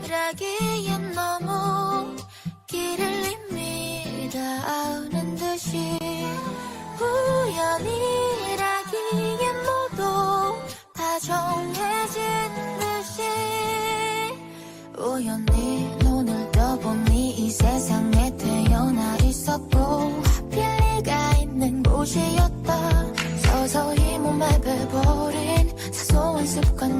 처음이라기엔 너무 길을 이미 다. 아는 듯이 우연이라기엔 모두 다 정해진 듯이 우연히 눈을 떠보니 이 세상에 태어나 있었고 별리가 있는 곳이었다. 서서히 몸에 배버린 사소한 습관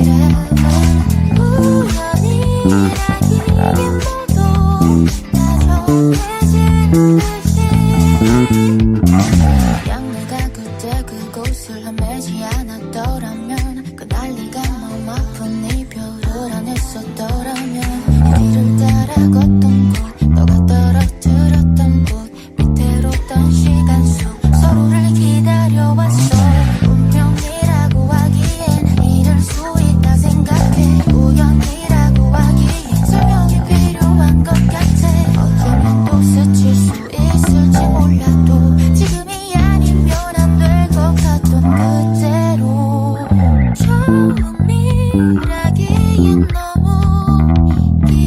입술 헤매지 않았더라면 그 난리가 마음 아픈 이별을 안 했었더라면 네 이름 따라 걷던 걸 너가 떠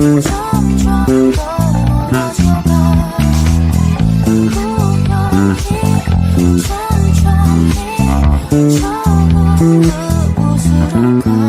Mm-hmm. Bye.